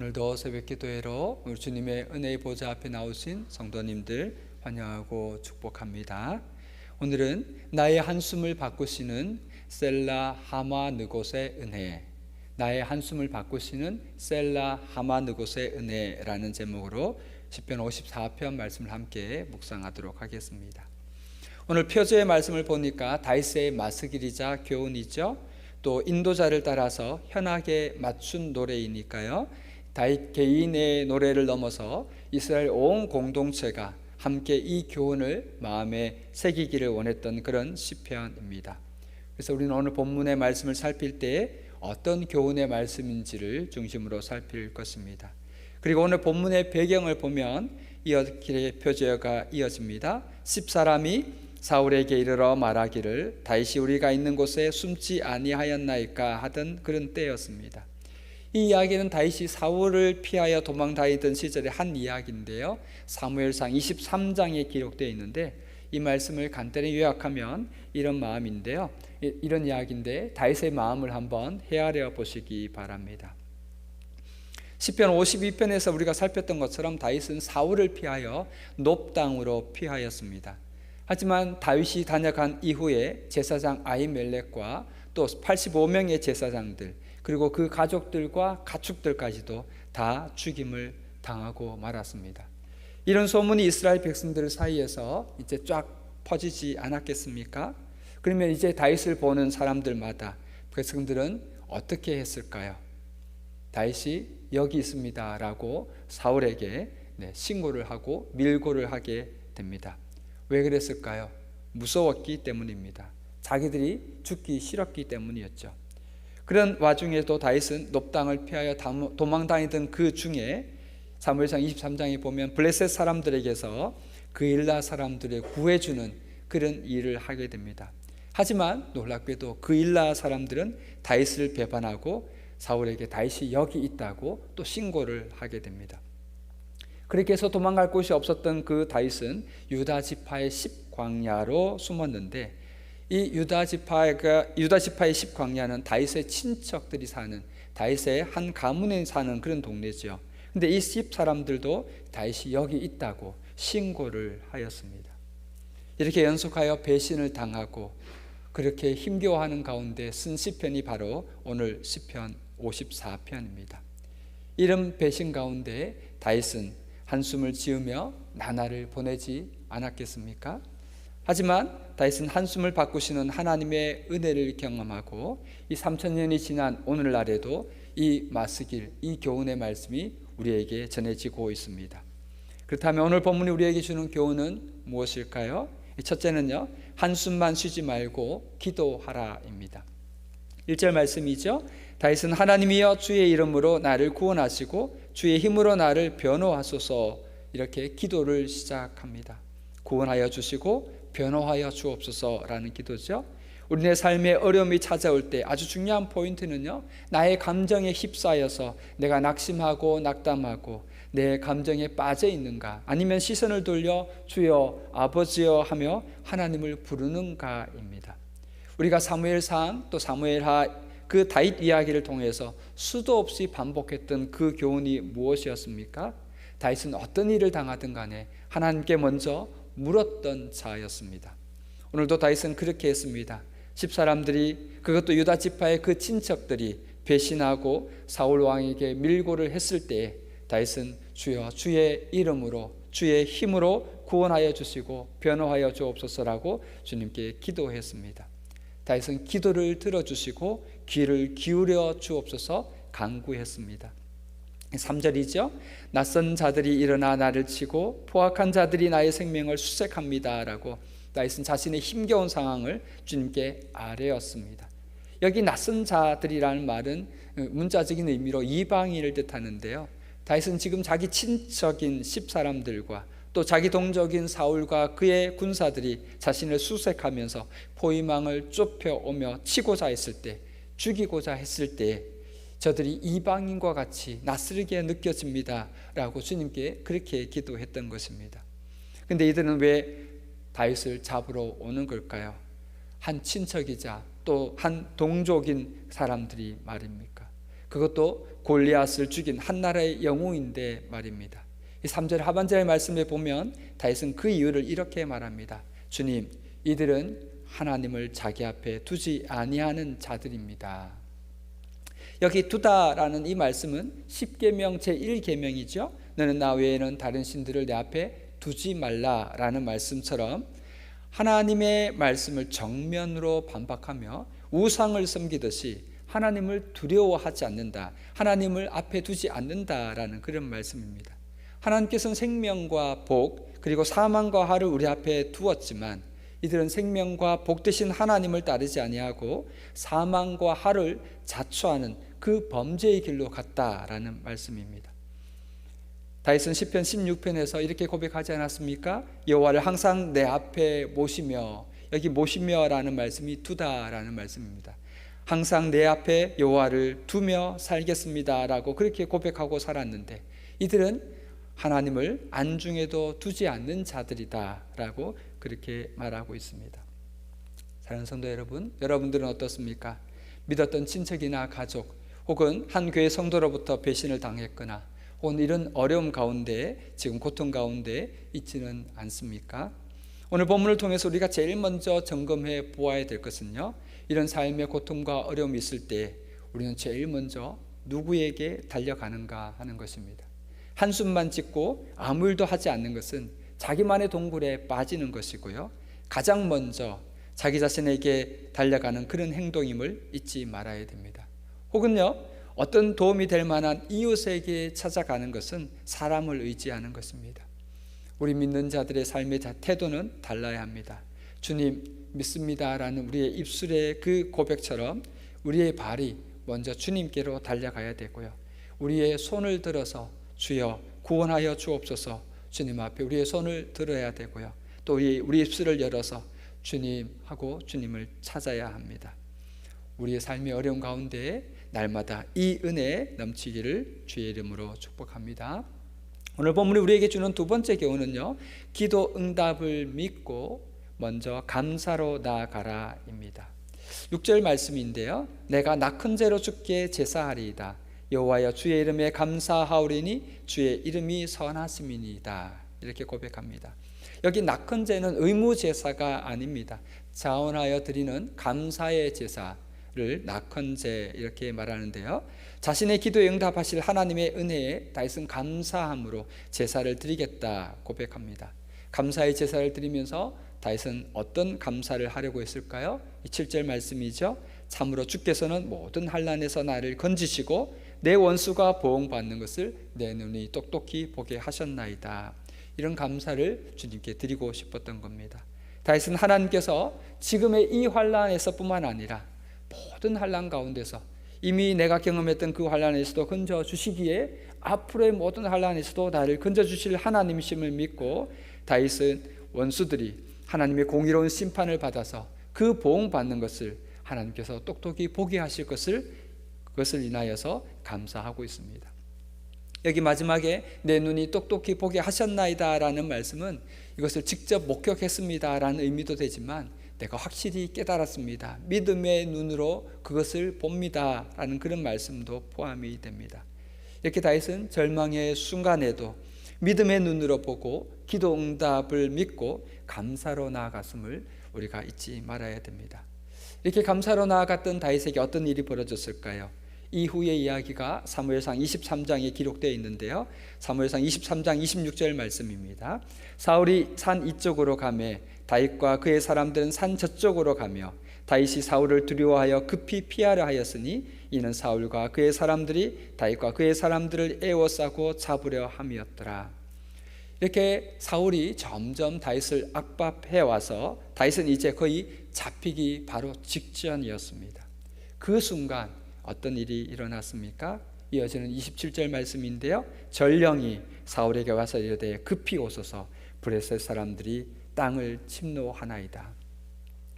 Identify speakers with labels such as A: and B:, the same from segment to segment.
A: 오늘도 새벽 기도회로 우리 주님의 은혜의 보좌 앞에 나오신 성도님들 환영하고 축복합니다. 오늘은 나의 한숨을 바꾸시는 셀라 하마 느곳의 은혜 나의 한숨을 바꾸시는 셀라 하마 느곳의 은혜라는 제목으로 시편 54편 말씀을 함께 묵상하도록 하겠습니다. 오늘 표제의 말씀을 보니까 다이스의 마스길이자 교훈이죠. 또 인도자를 따라서 현악에 맞춘 노래이니까요. 다윗 개인의 노래를 넘어서 이스라엘 온 공동체가 함께 이 교훈을 마음에 새기기를 원했던 그런 시편입니다. 그래서 우리는 오늘 본문의 말씀을 살필 때 어떤 교훈의 말씀인지를 중심으로 살필 것입니다. 그리고 오늘 본문의 배경을 보면 이어길의 표제가 이어집니다. 십 사람이 사울에게 이르러 말하기를 다시 우리가 있는 곳에 숨지 아니하였나이까 하던 그런 때였습니다. 이 이야기는 다윗이 사울을 피하여 도망 다니던 시절의 한 이야기인데요. 사무엘상 23장에 기록되어 있는데 이 말씀을 간단히 요약하면 이런 마음인데요. 이런 이야기인데 다윗의 마음을 한번 헤아려 보시기 바랍니다. 시편 52편에서 우리가 살폈던 것처럼 다윗은 사울을 피하여 높당으로 피하였습니다. 하지만 다윗이 다녀간 이후에 제사장 아히멜렉과 또 85명의 제사장들 그리고 그 가족들과 가축들까지도 다 죽임을 당하고 말았습니다. 이런 소문이 이스라엘 백성들 사이에서 이제 쫙 퍼지지 않았겠습니까? 그러면 이제 다윗을 보는 사람들마다 백성들은 어떻게 했을까요? 다윗이 여기 있습니다라고 사울에게 네, 신고를 하고 밀고를 하게 됩니다. 왜 그랬을까요? 무서웠기 때문입니다. 자기들이 죽기 싫었기 때문이었죠. 그런 와중에도 다윗은 높당을 피하여 도망다니던 그 중에 사무엘상 23장에 보면 블레셋 사람들에게서 그 일라 사람들을 구해주는 그런 일을 하게 됩니다. 하지만 놀랍게도 그 일라 사람들은 다윗을 배반하고 사울에게 다윗이 여기 있다고 또 신고를 하게 됩니다. 그렇게 해서 도망갈 곳이 없었던 그 다윗은 유다 지파의 십광야로 숨었는데 이 유다 지파가 유다 지파의 십 광야는 다윗의 친척들이 사는 다윗의 한 가문에 사는 그런 동네죠. 근데 이 십 사람들도 다윗이 여기 있다고 신고를 하였습니다. 이렇게 연속하여 배신을 당하고 그렇게 힘겨워하는 가운데 쓴 시편이 바로 오늘 시편 54편입니다. 이런 배신 가운데 다윗은 한숨을 지으며 나날을 보내지 않았겠습니까? 하지만 다윗은 한숨을 바꾸시는 하나님의 은혜를 경험하고 이 3천 년이 지난 오늘날에도 이 마스길, 이 교훈의 말씀이 우리에게 전해지고 있습니다. 그렇다면 오늘 본문이 우리에게 주는 교훈은 무엇일까요? 첫째는요, 한숨만 쉬지 말고 기도하라입니다. 1절 말씀이죠. 다윗은 하나님이여 주의 이름으로 나를 구원하시고 주의 힘으로 나를 변호하소서 이렇게 기도를 시작합니다. 구원하여 주시고 변호하여 주옵소서라는 기도죠. 우리의 삶에 어려움이 찾아올 때 아주 중요한 포인트는요. 나의 감정에 휩싸여서 내가 낙심하고 낙담하고 내 감정에 빠져 있는가 아니면 시선을 돌려 주여 아버지여 하며 하나님을 부르는가입니다. 우리가 사무엘상 또 사무엘하 그 다윗 이야기를 통해서 수도 없이 반복했던 그 교훈이 무엇이었습니까? 다윗은 어떤 일을 당하든 간에 하나님께 먼저 물었던 자였습니다. 오늘도 다윗은 그렇게 했습니다. 집 사람들이 그것도 유다 지파의 그 친척들이 배신하고 사울 왕에게 밀고를 했을 때 다윗은 주여 주의 이름으로 주의 힘으로 구원하여 주시고 변호하여 주옵소서라고 주님께 기도했습니다. 다윗은 기도를 들어주시고 귀를 기울여 주옵소서 간구했습니다. 3절이죠. 낯선 자들이 일어나 나를 치고 포악한 자들이 나의 생명을 수색합니다라고 다윗은 자신의 힘겨운 상황을 주님께 아뢰었습니다. 여기 낯선 자들이라는 말은 문자적인 의미로 이방인을 뜻하는데요. 다윗은 지금 자기 친척인 십 사람들과 또 자기 동족인 사울과 그의 군사들이 자신을 수색하면서 포위망을 좁혀오며 치고자 했을 때 죽이고자 했을 때 저들이 이방인과 같이 낯설게 느껴집니다 라고 주님께 그렇게 기도했던 것입니다. 근데 이들은 왜 다윗을 잡으러 오는 걸까요? 한 친척이자 또 한 동족인 사람들이 말입니까? 그것도 골리앗을 죽인 한 나라의 영웅인데 말입니다. 이 3절 하반절의 말씀에 보면 다윗은 그 이유를 이렇게 말합니다. 주님, 이들은 하나님을 자기 앞에 두지 아니하는 자들입니다. 여기 두다라는 이 말씀은 10계명 제1계명이죠. 너는 나 외에는 다른 신들을 내 앞에 두지 말라라는 말씀처럼 하나님의 말씀을 정면으로 반박하며 우상을 섬기듯이 하나님을 두려워하지 않는다. 하나님을 앞에 두지 않는다라는 그런 말씀입니다. 하나님께서는 생명과 복 그리고 사망과 화를 우리 앞에 두었지만 이들은 생명과 복 대신 하나님을 따르지 아니하고 사망과 화를 자초하는 그 범죄의 길로 갔다라는 말씀입니다. 다윗은 시편 16편에서 이렇게 고백하지 않았습니까? 여호와를 항상 내 앞에 모시며 여기 모시며라는 말씀이 두다라는 말씀입니다. 항상 내 앞에 여호와를 두며 살겠습니다라고 그렇게 고백하고 살았는데 이들은 하나님을 안중에도 두지 않는 자들이다라고 그렇게 말하고 있습니다. 사랑하는 성도 여러분, 여러분들은 어떻습니까? 믿었던 친척이나 가족 혹은 한 교회 성도로부터 배신을 당했거나 혹은 이런 어려움 가운데 지금 고통 가운데 있지는 않습니까? 오늘 본문을 통해서 우리가 제일 먼저 점검해 보아야 될 것은요. 이런 삶의 고통과 어려움이 있을 때 우리는 제일 먼저 누구에게 달려가는가 하는 것입니다. 한숨만 짓고 아무 일도 하지 않는 것은 자기만의 동굴에 빠지는 것이고요. 가장 먼저 자기 자신에게 달려가는 그런 행동임을 잊지 말아야 됩니다. 혹은요, 어떤 도움이 될 만한 이웃에게 찾아가는 것은 사람을 의지하는 것입니다. 우리 믿는 자들의 삶의 태도는 달라야 합니다. 주님 믿습니다라는 우리의 입술의 그 고백처럼 우리의 발이 먼저 주님께로 달려가야 되고요. 우리의 손을 들어서 주여 구원하여 주옵소서 주님 앞에 우리의 손을 들어야 되고요. 또 우리, 우리 입술을 열어서 주님 하고 주님을 찾아야 합니다. 우리의 삶의 어려움 가운데 날마다 이 은혜 넘치기를 주의 이름으로 축복합니다. 오늘 본문이 우리에게 주는 두 번째 교훈은요. 기도 응답을 믿고 먼저 감사로 나아가라입니다. 6절 말씀인데요. 내가 낙한 죄로 죽게 제사하리이다. 여호와여 주의 이름에 감사하오리니 주의 이름이 선하심이니이다. 이렇게 고백합니다. 여기 낙한 죄는 의무 제사가 아닙니다. 자원하여 드리는 감사의 제사 를 낙헌제 이렇게 말하는데요. 자신의 기도에 응답하실 하나님의 은혜에 다윗은 감사함으로 제사를 드리겠다 고백합니다. 감사의 제사를 드리면서 다윗은 어떤 감사를 하려고 했을까요? 7절 말씀이죠. 참으로 주께서는 모든 환란에서 나를 건지시고 내 원수가 보응받는 것을 내 눈이 똑똑히 보게 하셨나이다. 이런 감사를 주님께 드리고 싶었던 겁니다. 다윗은 하나님께서 지금의 이 환란에서뿐만 아니라 모든 환란 가운데서 이미 내가 경험했던 그 환란에서도 건져 주시기에 앞으로의 모든 환란에서도 나를 건져 주실 하나님이심을 믿고 다윗은 원수들이 하나님의 공의로운 심판을 받아서 그 보응 받는 것을 하나님께서 똑똑히 보게 하실 것을 그것을 인하여서 감사하고 있습니다. 여기 마지막에 내 눈이 똑똑히 보게 하셨나이다라는 말씀은 이것을 직접 목격했습니다라는 의미도 되지만 내가 확실히 깨달았습니다. 믿음의 눈으로 그것을 봅니다. 라는 그런 말씀도 포함이 됩니다. 이렇게 다윗은 절망의 순간에도 믿음의 눈으로 보고 기도 응답을 믿고 감사로 나아갔음을 우리가 잊지 말아야 됩니다. 이렇게 감사로 나아갔던 다윗에게 어떤 일이 벌어졌을까요? 이후의 이야기가 사무엘상 23장에 기록되어 있는데요. 사무엘상 23장 26절 말씀입니다. 사울이 산 이쪽으로 가매 다윗과 그의 사람들은 산 저쪽으로 가며 다윗이 사울을 두려워하여 급히 피하려 하였으니 이는 사울과 그의 사람들이 다윗과 그의 사람들을 에워싸고 잡으려 함이었더라. 이렇게 사울이 점점 다윗을 압박해 와서 다윗은 이제 거의 잡히기 바로 직전이었습니다. 그 순간 어떤 일이 일어났습니까? 이어지는 27절 말씀인데요. 전령이 사울에게 와서 이르되 급히 오소서 브레셋 사람들이 땅을 침노하나이다.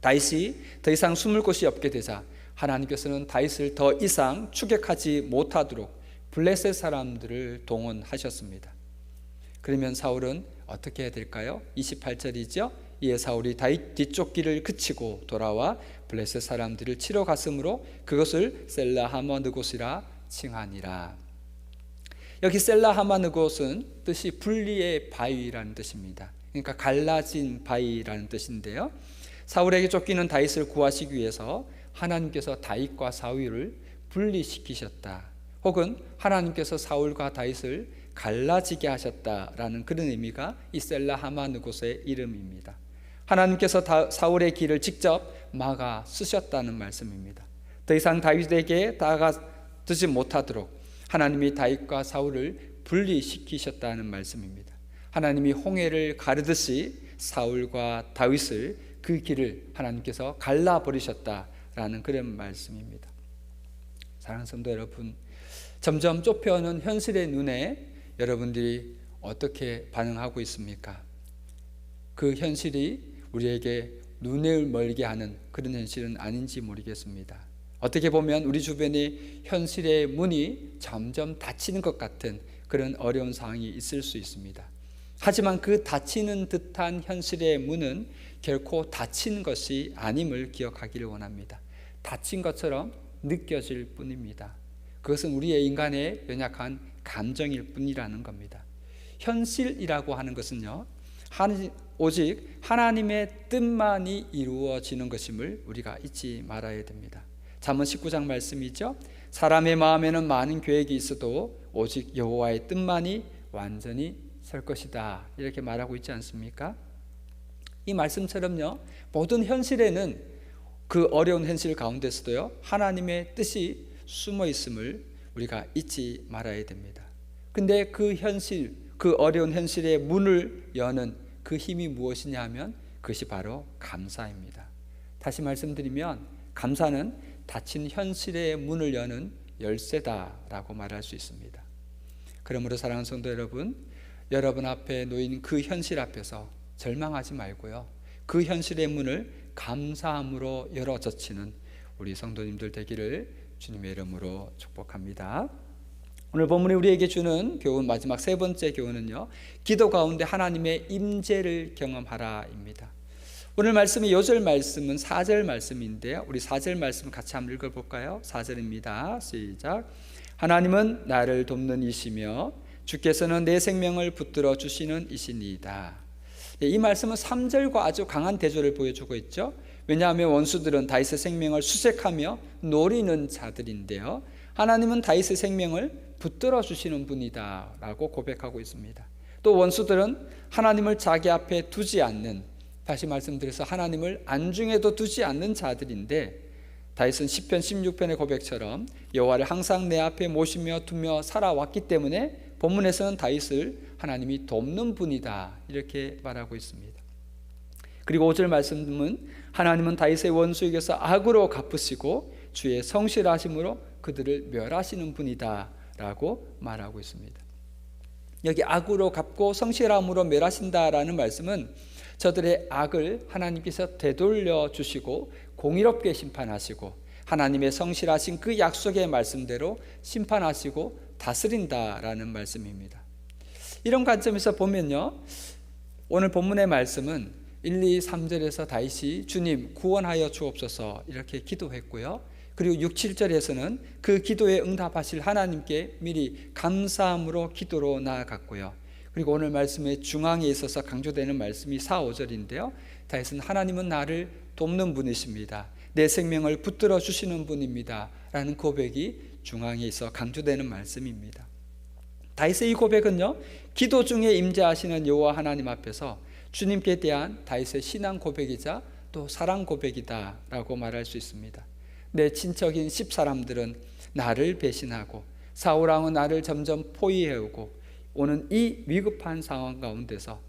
A: 다윗이 더 이상 숨을 곳이 없게 되자 하나님께서는 다윗을 더 이상 추격하지 못하도록 블레셋 사람들을 동원하셨습니다. 그러면 사울은 어떻게 해야 될까요? 28절이죠. 이에 사울이 다윗 뒤쪽 길을 그치고 돌아와 블레셋 사람들을 치러 갔으므로 그것을 셀라하머느 곳이라 칭하니라. 여기 셀라 하마느곳은 뜻이 분리의 바위라는 뜻입니다. 그러니까 갈라진 바위라는 뜻인데요. 사울에게 쫓기는 다윗을 구하시기 위해서 하나님께서 다윗과 사울을 분리시키셨다. 혹은 하나님께서 사울과 다윗을 갈라지게 하셨다라는 그런 의미가 이 셀라 하마느 곳의 이름입니다. 하나님께서 다, 사울의 길을 직접 막아 쓰셨다는 말씀입니다. 더 이상 다윗에게 다가서지 못하도록 하나님이 다윗과 사울을 분리시키셨다는 말씀입니다. 하나님이 홍해를 가르듯이 사울과 다윗을 그 길을 하나님께서 갈라 버리셨다라는 그런 말씀입니다. 사랑하는 성도 여러분, 점점 좁혀오는 현실의 눈에 여러분들이 어떻게 반응하고 있습니까? 그 현실이 우리에게 눈을 멀게 하는 그런 현실은 아닌지 모르겠습니다. 어떻게 보면 우리 주변의 현실의 문이 점점 닫히는 것 같은 그런 어려운 상황이 있을 수 있습니다. 하지만 그 닫히는 듯한 현실의 문은 결코 닫힌 것이 아님을 기억하기를 원합니다. 닫힌 것처럼 느껴질 뿐입니다. 그것은 우리의 인간의 연약한 감정일 뿐이라는 겁니다. 현실이라고 하는 것은요, 오직 하나님의 뜻만이 이루어지는 것임을 우리가 잊지 말아야 됩니다. 잠언 19장 말씀이죠. 사람의 마음에는 많은 계획이 있어도 오직 여호와의 뜻만이 완전히 설 것이다. 이렇게 말하고 있지 않습니까? 이 말씀처럼요. 모든 현실에는 그 어려운 현실 가운데서도요. 하나님의 뜻이 숨어 있음을 우리가 잊지 말아야 됩니다. 근데 그 현실, 그 어려운 현실의 문을 여는 그 힘이 무엇이냐 하면 그것이 바로 감사입니다. 다시 말씀드리면 감사는 닫힌 현실의 문을 여는 열쇠다라고 말할 수 있습니다. 그러므로 사랑하는 성도 여러분, 여러분 앞에 놓인 그 현실 앞에서 절망하지 말고요. 그 현실의 문을 감사함으로 열어 젖히는 우리 성도님들 되기를 주님의 이름으로 축복합니다. 오늘 본문이 우리에게 주는 교훈 마지막 세 번째 교훈은요. 기도 가운데 하나님의 임재를 경험하라입니다. 오늘 말씀의 요절 말씀은 4절 말씀인데요. 우리 4절 말씀 같이 한번 읽어 볼까요? 4절입니다. 시작. 하나님은 나를 돕는 이시며 주께서는 내 생명을 붙들어 주시는 이시니이다. 예, 이 말씀은 3절과 아주 강한 대조를 보여주고 있죠. 왜냐하면 원수들은 다윗의 생명을 수색하며 노리는 자들인데요. 하나님은 다윗의 생명을 붙들어 주시는 분이다라고 고백하고 있습니다. 또 원수들은 하나님을 자기 앞에 두지 않는 다시 말씀드려서 하나님을 안중에도 두지 않는 자들인데 다윗은 시편 16편의 고백처럼 여호와를 항상 내 앞에 모시며 두며 살아왔기 때문에 본문에서는 다윗을 하나님이 돕는 분이다 이렇게 말하고 있습니다. 그리고 5절 말씀은 하나님은 다윗의 원수에게서 악으로 갚으시고 주의 성실하심으로 그들을 멸하시는 분이다 라고 말하고 있습니다. 여기 악으로 갚고 성실함으로 멸하신다라는 말씀은 저들의 악을 하나님께서 되돌려 주시고 공의롭게 심판하시고 하나님의 성실하신 그 약속의 말씀대로 심판하시고 다스린다라는 말씀입니다. 이런 관점에서 보면요. 오늘 본문의 말씀은 1, 2, 3절에서 다시 주님 구원하여 주옵소서 이렇게 기도했고요. 그리고 6, 7절에서는 그 기도에 응답하실 하나님께 미리 감사함으로 기도로 나아갔고요. 그리고 오늘 말씀의 중앙에 있어서 강조되는 말씀이 4, 5절인데요. 다윗은 하나님은 나를 돕는 분이십니다. 내 생명을 붙들어 주시는 분입니다. 라는 고백이 중앙에 있어 강조되는 말씀입니다. 다윗의 이 고백은요. 기도 중에 임재하시는 여호와 하나님 앞에서 주님께 대한 다윗의 신앙 고백이자 또 사랑 고백이다라고 말할 수 있습니다. 내 친척인 십 사람들은 나를 배신하고 사울왕은 나를 점점 포위해오고 오는 이 위급한 상황 가운데서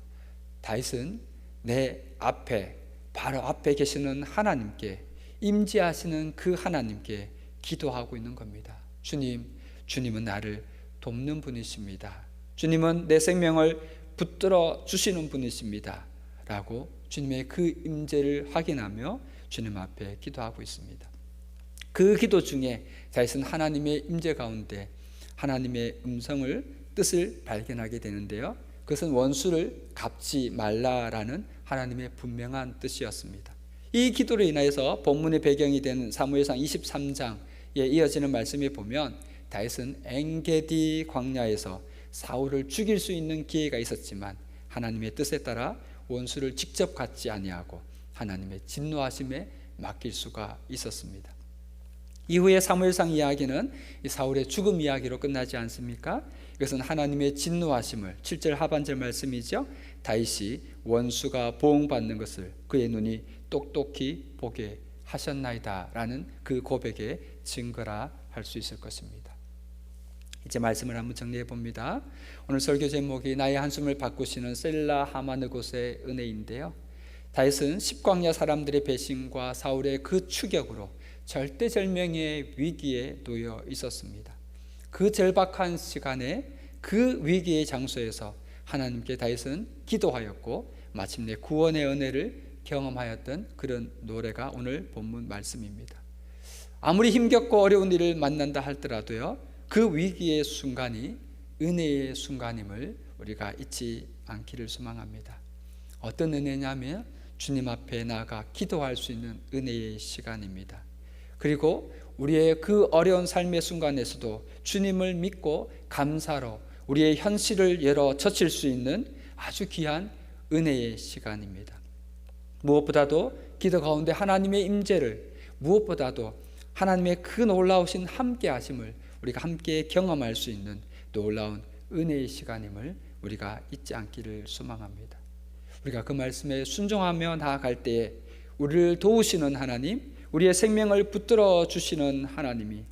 A: 다윗은 내 앞에 바로 앞에 계시는 하나님께 임재하시는 그 하나님께 기도하고 있는 겁니다. 주님, 주님은 나를 돕는 분이십니다. 주님은 내 생명을 붙들어 주시는 분이십니다. 라고 주님의 그 임재를 확인하며 주님 앞에 기도하고 있습니다. 그 기도 중에 다윗은 하나님의 임재 가운데 하나님의 음성을 뜻을 발견하게 되는데요. 그것은 원수를 갚지 말라라는 하나님의 분명한 뜻이었습니다. 이 기도로 인하여서 본문의 배경이 되는 사무엘상 23장에 이어지는 말씀에 보면 다윗은 엥게디 광야에서 사울을 죽일 수 있는 기회가 있었지만 하나님의 뜻에 따라 원수를 직접 갖지 아니하고 하나님의 진노하심에 맡길 수가 있었습니다. 이후에 사무엘상 이야기는 사울의 죽음 이야기로 끝나지 않습니까? 이것은 하나님의 진노하심을 7절 하반절 말씀이죠. 다윗이 원수가 보응받는 것을 그의 눈이 똑똑히 보게 하셨나이다라는 그 고백의 증거라 할 수 있을 것입니다. 이제 말씀을 한번 정리해 봅니다. 오늘 설교 제목이 나의 한숨을 바꾸시는 셀라 하마느 곳의 은혜인데요. 다윗은 십광야 사람들의 배신과 사울의 그 추격으로 절대절명의 위기에 놓여 있었습니다. 그 절박한 시간에 그 위기의 장소에서 하나님께 다윗은 기도하였고 마침내 구원의 은혜를 경험하였던 그런 노래가 오늘 본문 말씀입니다. 아무리 힘겹고 어려운 일을 만난다 할지라도요. 그 위기의 순간이 은혜의 순간임을 우리가 잊지 않기를 소망합니다. 어떤 은혜냐면 주님 앞에 나가 기도할 수 있는 은혜의 시간입니다. 그리고 우리의 그 어려운 삶의 순간에서도 주님을 믿고 감사로 우리의 현실을 열어 젖힐 수 있는 아주 귀한 은혜의 시간입니다. 무엇보다도 기도 가운데 하나님의 임재를 무엇보다도 하나님의 그 놀라우신 함께 하심을 우리가 함께 경험할 수 있는 놀라운 은혜의 시간임을 우리가 잊지 않기를 소망합니다. 우리가 그 말씀에 순종하며 나아갈 때에 우리를 도우시는 하나님, 우리의 생명을 붙들어 주시는 하나님이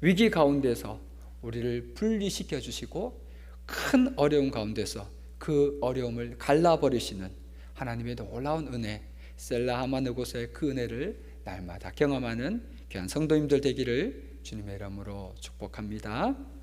A: 위기 가운데서 우리를 분리시켜 주시고 큰 어려움 가운데서 그 어려움을 갈라버리시는 하나님의 놀라운 은혜, 셀라하마느 곳의 그 은혜를 날마다 경험하는 귀한 성도님들 되기를 주님의 이름으로 축복합니다.